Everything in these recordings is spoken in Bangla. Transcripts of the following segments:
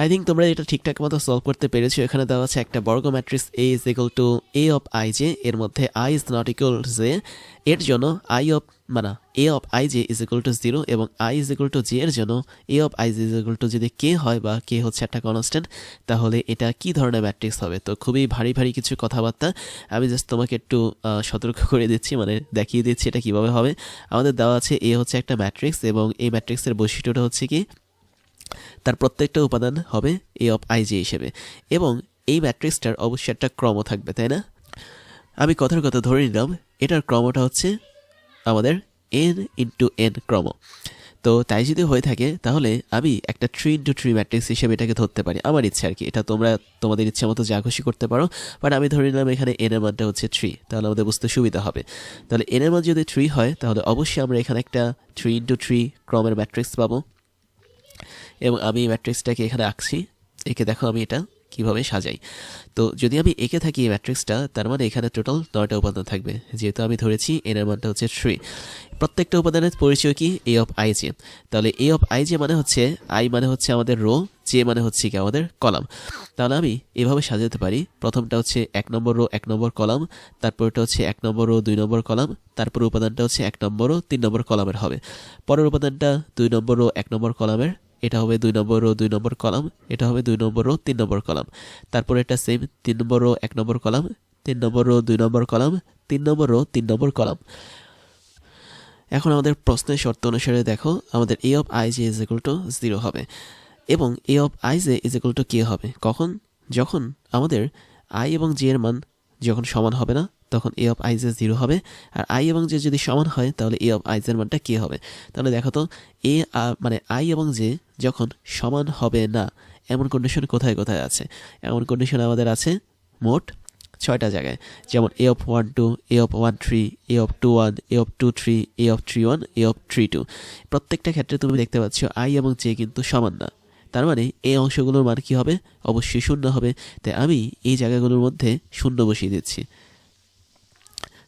আই থিঙ্ক তোমরা এটা ঠিকঠাক মতো সলভ করতে পেরেছ। এখানে দেওয়া আছে একটা বর্গ matrix A is equal to A of I J এর মধ্যে I is not equal J এর জন্য আই অফ মানে A of I J is equal to zero এবং I is equal to J এর জন্য A of I J is equal to যদি কে হয় বা কে হচ্ছে একটা কনস্ট্যান্ট তাহলে এটা কি ধরনের ম্যাট্রিক্স হবে? তো খুবই ভারী ভারী কিছু কথাবার্তা। আমি জাস্ট তোমাকে একটু সতর্ক করে দিচ্ছি মানে দেখিয়ে দিচ্ছি এটা কীভাবে হবে। আমাদের দেওয়া আছে এ হচ্ছে একটা ম্যাট্রিক্স এবং এই ম্যাট্রিক্সের বৈশিষ্ট্যটা হচ্ছে কি? তার প্রত্যেকটা উপাদান হবে এ অফ আই জে হিসেবে। এবং এই ম্যাট্রিক্সটার অবশ্যই একটা ক্রম থাকবে, তাই না? আমি কথার কথা ধরে নিলাম, এটার ক্রমটা হচ্ছে আমাদের এন ইন্টু এন ক্রম। তো তাই যদি হয়ে থাকে, তাহলে আমি একটা থ্রি ইন্টু থ্রি ম্যাট্রিক্স হিসেবে এটাকে ধরতে পারি। আমার ইচ্ছা আর কি, এটা তোমরা তোমাদের ইচ্ছা মতো যা খুশি করতে পারো। বাট আমি ধরে নিলাম এখানে এন এর মানটা হচ্ছে থ্রি তাহলে আমাদের বুঝতে সুবিধা হবে। তাহলে এন এর মান যদি থ্রি হয়, তাহলে অবশ্যই আমরা এখানে একটা থ্রি ইন্টু থ্রি ক্রমের ম্যাট্রিক্স পাবো। এবং আমি এই ম্যাট্রিক্সটাকে এখানে আঁকছি। একে দেখো আমি এটা কীভাবে সাজাই। তো যদি আমি এঁকে থাকি এই ম্যাট্রিক্সটা, তার মানে এখানে টোটাল নয়টা উপাদান থাকবে। যেহেতু আমি ধরেছি এন এর মানটা হচ্ছে থ্রি প্রত্যেকটা উপাদানের পরিচয় কি? এ অফ আই জে তাহলে এ অফ আই জে মানে হচ্ছে আই মানে হচ্ছে আমাদের রো জে মানে হচ্ছে কি আমাদের কলাম। তাহলে আমি এভাবে সাজাতে পারি। প্রথমটা হচ্ছে এক নম্বর রো এক নম্বর কলাম। তারপরটা হচ্ছে এক নম্বর রো দুই নম্বর কলাম। তারপর উপাদানটা হচ্ছে এক নম্বর রো তিন নম্বর কলামের হবে। পরের উপাদানটা দুই নম্বর রো এক নম্বর কলামের। এটা হবে দুই নম্বর রো দুই নম্বর কলাম এটা হবে দুই নম্বর রো তিন নম্বর কলাম তারপর এটা সেম তিন নম্বর রো এক নম্বর কলাম তিন নম্বর রো দুই নম্বর কলাম তিন নম্বর রো তিন নম্বর কলাম এখন আমাদের প্রশ্নের শর্ত অনুসারে দেখো, আমাদের A of I J is equal to zero হবে। এবং A of I J is equal to K হবে। কখন? যখন আমাদের আই এবং জে এর মান যখন সমান হবে না তখন A of I J zero হবে, আর আই এবং জে যদি সমান হয়, তাহলে এ অফ আই জের মানটা কে হবে। তাহলে দেখো তো এ মানে আই এবং জে যখন সমান হবে না, এমন কন্ডিশন কোথায় কোথায় আছে? এমন কন্ডিশন আমাদের আছে মোট ছয়টা জায়গায়। যেমন A of one two A of one three A of two one A of two three A of three one A of three two প্রত্যেকটা ক্ষেত্রে তুমি দেখতে পাচ্ছ আই এবং জে কিন্তু সমান না। তার মানে এই অংশগুলোর মান কী হবে? অবশ্যই শূন্য হবে। তাই আমি এই জায়গাগুলোর মধ্যে শূন্য বসিয়ে দিচ্ছি।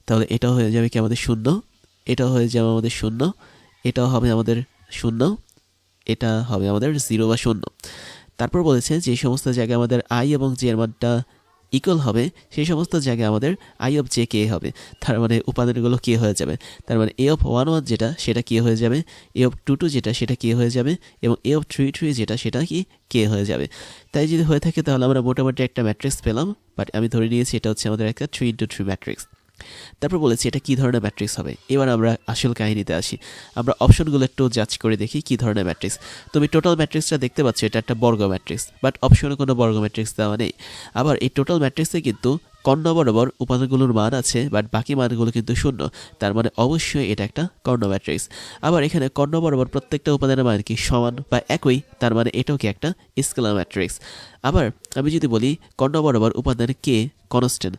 তাহলে এটাও হয়ে যাবে কি আমাদের শূন্য? এটাও হয়ে যাবে আমাদের শূন্য। এটাও হবে আমাদের শূন্য। এটা হবে আমাদের জিরো বা শূন্য। তারপর বলেছে যে সমস্ত জায়গায় আমাদের আই এবং জে এর মানটা ইকুয়াল হবে, সেই সমস্ত জায়গায় আমাদের আই অফ জে কে হবে। তার মানে উপাদানগুলো কে হয়ে যাবে? তার মানে এ অফ ওয়ান ওয়ান যেটা, সেটা কে হয়ে যাবে? এ অফ টু টু যেটা, সেটা কে হয়ে যাবে? এবং এ অফ থ্রি থ্রি যেটা, সেটা কি কে হয়ে যাবে? তাই যদি হয়ে থাকে তাহলে আমরা মোটামুটি একটা ম্যাট্রিক্স পেলাম। বাট আমি ধরে নিয়েছি এটা হচ্ছে আমাদের একটা থ্রি ইন্টু থ্রি ম্যাট্রিক্স তারপর বলেছি, এটা কী ধরনের ম্যাট্রিক্স হবে? এবার আমরা আসল কাহিনীতে আসি। আমরা অপশনগুলো একটু জাজ করে দেখি কী ধরনের ম্যাট্রিক্স। তুমি টোটাল ম্যাট্রিক্সটা দেখতে পাচ্ছ, এটা একটা বর্গ ম্যাট্রিক্স বাট অপশনে কোনো বর্গ ম্যাট্রিক্স দেওয়া নেই। আবার এই টোটাল ম্যাট্রিক্সে কিন্তু কর্ণ বরাবর উপাদানগুলোর মান আছে বাট বাকি মানগুলো কিন্তু শূন্য। তার মানে অবশ্যই এটা একটা কর্ণ ম্যাট্রিক্স। আবার এখানে কর্ণ বরাবর প্রত্যেকটা উপাদানের মান কি সমান বা একই? তার মানে এটাও কি একটা স্কেলার ম্যাট্রিক্স আবার আমি যদি বলি, কর্ণ বরাবর উপাদান কে? কনস্ট্যান্ট।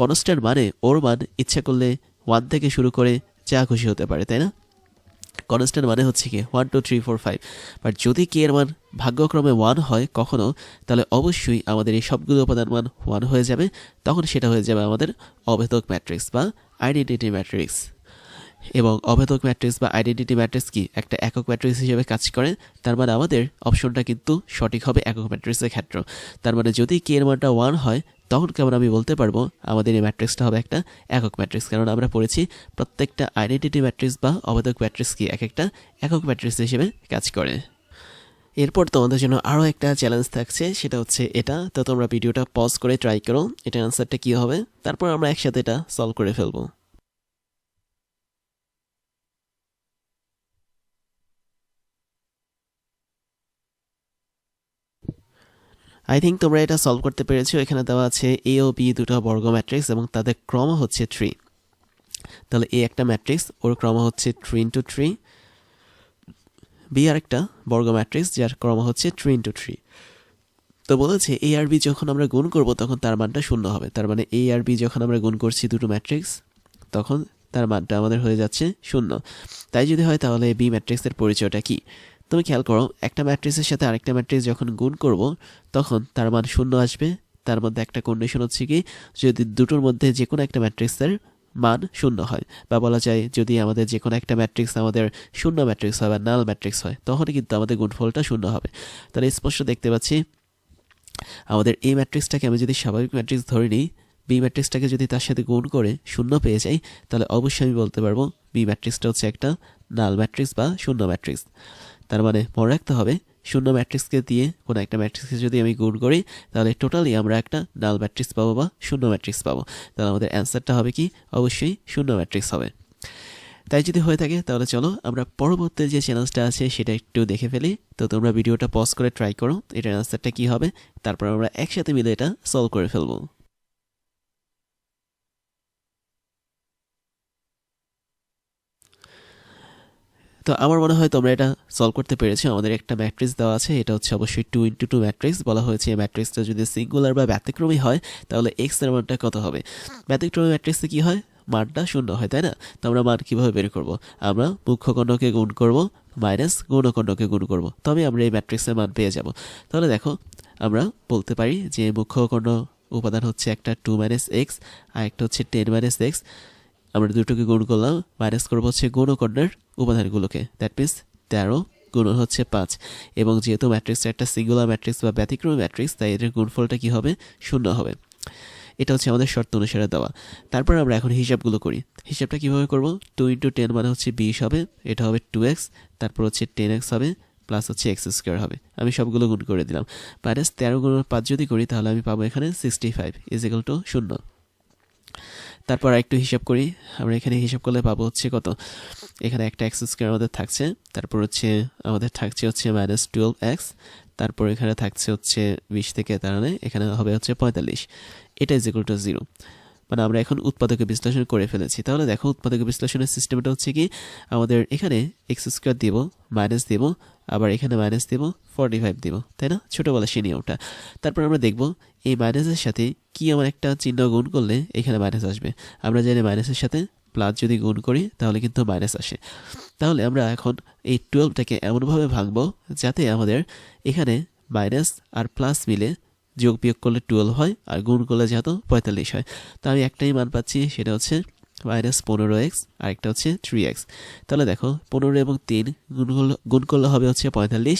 কনস্ট্যান্ট মানে ওর মান ইচ্ছা করলে ওয়ান থেকে শুরু করে যা খুশি হতে পারে, তাই না? কনস্ট্যান্ট মানে হচ্ছে কি one two three four five but যদি কে এর মান ভাগ্যক্রমে ওয়ান হয় কখনও তাহলে অবশ্যই আমাদের এই সবগুলো উপাদান মান ওয়ান হয়ে যাবে, তখন সেটা হয়ে যাবে আমাদের অবেদক ম্যাট্রিক্স বা আইডেন্টিটি ম্যাট্রিক্স এবং অভেদক ম্যাট্রিক্স বা আইডেন্টিটি ম্যাট্রিক্স কি একটা একক ম্যাট্রিক্স হিসেবে কাজ করে? তার মানে আমাদের অপশনটা কিন্তু সঠিক হবে একক ম্যাট্রিক্সের ক্ষেত্রে। তার মানে যদি কে এর মানটা ওয়ান হয়, তখন কেমন আমি বলতে পারব? আমাদের এই ম্যাট্রিক্সটা হবে একটা একক ম্যাট্রিক্স। কারণ আমরা পড়েছি প্রত্যেকটা আইডেন্টিটি ম্যাট্রিক্স বা অভেদক ম্যাট্রিক্স কি এক একটা একক ম্যাট্রিক্স হিসেবে কাজ করে। এরপর তোমাদের জন্য আরও একটা চ্যালেঞ্জ থাকছে, সেটা হচ্ছে এটা। তো তোমরা ভিডিওটা পজ করে ট্রাই করো, এটার অ্যান্সারটা কী হবে? তারপর আমরা একসাথে এটা সলভ করে ফেলব। আই থিঙ্ক তোমরা এটা সলভ করতে পেরেছ। এখানে দেওয়া আছে এ ও বি দুটো বর্গ ম্যাট্রিক্স এবং তাদের ক্রম হচ্ছে থ্রি তাহলে এ একটা ম্যাট্রিক্স ওর ক্রম হচ্ছে থ্রি ইন্টু থ্রি বি আর একটা বর্গ ম্যাট্রিক্স যার ক্রম হচ্ছে থ্রি ইন্টু থ্রি তো বলেছে এ আর বি যখন আমরা গুণ করব, তখন তার মানটা শূন্য হবে। তার মানে এ আর বি যখন আমরা গুণ করছি দুটো ম্যাট্রিক্স তখন তার মানটা আমাদের হয়ে যাচ্ছে শূন্য। তাই যদি হয়, তাহলে বি ম্যাট্রিক্সের পরিচয়টা কি? তুমি খেয়াল করো, একটা ম্যাট্রিক্সের সাথে আরেকটা ম্যাট্রিক্স যখন গুণ করব, তখন তার মান শূন্য আসবে। তার মধ্যে একটা কন্ডিশন হচ্ছে কি, যদি দুটোর মধ্যে যে কোনো একটা ম্যাট্রিক্সের মান শূন্য হয়, বা বলা যায় যদি আমাদের যে কোনো একটা ম্যাট্রিক্স আমাদের শূন্য ম্যাট্রিক্স হয় বা নাল ম্যাট্রিক্স হয়, তখনই কিন্তু আমাদের গুণফলটা শূন্য হবে। তাহলে স্পষ্ট দেখতে পাচ্ছি, আমাদের এই ম্যাট্রিক্সটাকে আমি যদি স্বাভাবিক ম্যাট্রিক্স ধরে নিই, বি ম্যাট্রিক্সটাকে যদি তার সাথে গুণ করে শূন্য পেয়ে যাই, তাহলে অবশ্যই আমি বলতে পারব বি ম্যাট্রিক্সটা হচ্ছে একটা নাল ম্যাট্রিক্স বা শূন্য ম্যাট্রিক্স। তার মানে মনে রাখতে হবে, শূন্য ম্যাট্রিক্সকে দিয়ে কোনো একটা ম্যাট্রিক্সকে যদি আমি গুণ করি, তাহলে টোটালি আমরা একটা নাল ম্যাট্রিক্স পাবো বা শূন্য ম্যাট্রিক্স পাবো। তাহলে আমাদের অ্যান্সারটা হবে কি? অবশ্যই শূন্য ম্যাট্রিক্স হবে। তাই যদি হয়ে থাকে, তাহলে চলো আমরা পরবর্তী যে চ্যানেলসটা আছে, সেটা একটু দেখে ফেলি। তো তোমরা ভিডিওটা পজ করে ট্রাই করো, এটার অ্যান্সারটা কী হবে? তারপর আমরা একসাথে মিলে এটা সলভ করে ফেলব। তো আমার মনে হয় তোমরা এটা সলভ করতে পেরেছ। আমাদের একটা ম্যাট্রিক্স দেওয়া আছে, এটা হচ্ছে অবশ্যই টু ইন্টু টু ম্যাট্রিক্স বলা হয়েছে এই ম্যাট্রিক্সটা যদি সিঙ্গুলার বা ব্যতিক্রমী হয়, তাহলে এক্সের মানটা কত হবে? ব্যতিক্রমী ম্যাট্রিক্সে কি হয়? মানটা শূন্য হয়, তাই না? তো আমরা মান কীভাবে বের করব? আমরা মুখ্যখণ্ডকে গুণ করব মাইনাস গৌণখণ্ডকে গুণ করব। তবে আমরা এই ম্যাট্রিক্সের মান পেয়ে যাব। তাহলে দেখো, আমরা বলতে পারি যে মুখ্যখণ্ড উপাদান হচ্ছে একটা টু মাইনাস এক্স আর একটা হচ্ছে টেন মাইনাস এক্স আমরা দুটোকে গুণ করলাম মাইনাস করব হচ্ছে গৌণকর্ণের উপাদানগুলোকে। দ্যাট মিনস তেরো গুণ হচ্ছে পাঁচ। এবং যেহেতু ম্যাট্রিক্সটা একটা সিঙ্গুলার ম্যাট্রিক্স বা ব্যতিক্রমী ম্যাট্রিক্স তাই এটার গুণফলটা কী হবে? শূন্য হবে। এটা হচ্ছে আমাদের শর্ত অনুসারে দেওয়া। তারপর আমরা এখন হিসাবগুলো করি। হিসাবটা কীভাবে করব? টু ইন্টু টেন মানে হচ্ছে বিশ হবে, এটা হবে টু এক্স তারপর হচ্ছে টেন এক্স হবে প্লাস হচ্ছে এক্স স্কোয়ার হবে। আমি সবগুলো গুণ করে দিলাম। মাইনাস তেরো গুণ পাঁচ যদি করি, তাহলে আমি পাবো এখানে sixty five is equal to শূন্য। তারপর একটু হিসাব করি। আমরা এখানে হিসাব করলে পাবো হচ্ছে কত? এখানে একটা এক্স স্কোয়ার আমাদের থাকছে। তারপর হচ্ছে, আমাদের থাকছে হচ্ছে মাইনাস টুয়েলভ এক্স তারপর এখানে থাকছে হচ্ছে বিশ থেকে তাহলে এখানে হবে হচ্ছে পঁয়তাল্লিশ। এটা ইজ টু জিরো মানে আমরা এখন উৎপাদকের বিশ্লেষণ করে ফেলেছি। তাহলে দেখো উৎপাদকের বিশ্লেষণের সিস্টেমটা হচ্ছে কি? আমাদের এখানে এক্স স্কোয়ার দিব মাইনাস দিব আবার এখানে মাইনাস দিব ফর্টি ফাইভ দিব, তাই না? ছোটোবেলা সে নিয়মটা। তারপর আমরা দেখব, এই মাইনাসের সাথে কি আমার একটা চিহ্ন গুণ করলে এখানে মাইনাস আসবে। আমরা জানি মাইনাসের সাথে প্লাস যদি গুণ করি, তাহলে কিন্তু মাইনাস আসে। তাহলে আমরা এখন এই টুয়েলভটাকে এমনভাবে ভাঙবো, যাতে আমাদের এখানে মাইনাস আর প্লাস মিলে যোগ বিয়োগ করলে টুয়েলভ হয়, আর গুণ করলে যেহেতু পঁয়তাল্লিশ হয়। তো আমি একটাই মান পাচ্ছি, সেটা হচ্ছে মাইনাস পনেরো এক্স আর একটা হচ্ছে থ্রি এক্স তাহলে দেখো, পনেরো এবং তিন গুণ করলে গুণ করলে হবে হচ্ছে পঁয়তাল্লিশ,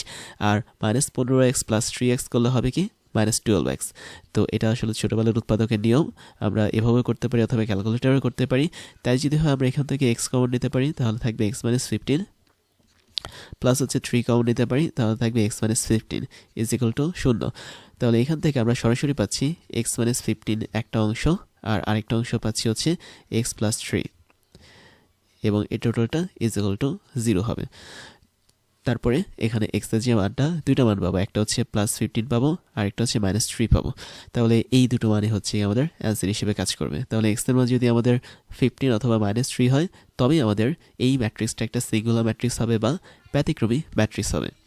আর মাইনাস পনেরো এক্স প্লাস থ্রি এক্স করলে হবে কি? মাইনাস টুয়েলভ এক্স তো এটা আসলে ছোটোবেলার উৎপাদকের নিয়ম, আমরা এভাবে করতে পারি অথবা ক্যালকুলেটারও করতে পারি। তাই যদি হয় আমরা এখান থেকে এক্স কমন নিতে পারি, তাহলে থাকবে এক্স মাইনাস ফিফটিন প্লাস হচ্ছে থ্রি কমন নিতে পারি, তাহলে থাকবে x minus fifteen is equal to শূন্য। তাহলে এখান থেকে আমরা সরাসরি পাচ্ছি এক্স মাইনাস ফিফটিন একটা অংশ। আর আরেকটা অংশ পাচ্ছি হচ্ছে এক্স প্লাস থ্রি। এবং এই টোটালটা ইজ ইকুয়াল টু জিরো হবে। তারপরে এখানে এক্সের যে মানটা, দুইটা মান পাবো। একটা হচ্ছে প্লাস ফিফটিন পাবো আর একটা হচ্ছে মাইনাস থ্রি পাবো। তাহলে এই দুটো মানে হচ্ছে আমাদের অ্যান্সার হিসেবে কাজ করবে। তাহলে এক্সের মান যদি আমাদের ফিফটিন অথবা মাইনাস থ্রি হয়, তবেই আমাদের এই ম্যাট্রিক্সটা একটা সিঙ্গুলার ম্যাট্রিক্স হবে বা ব্যতিক্রমী ম্যাট্রিক্স হবে।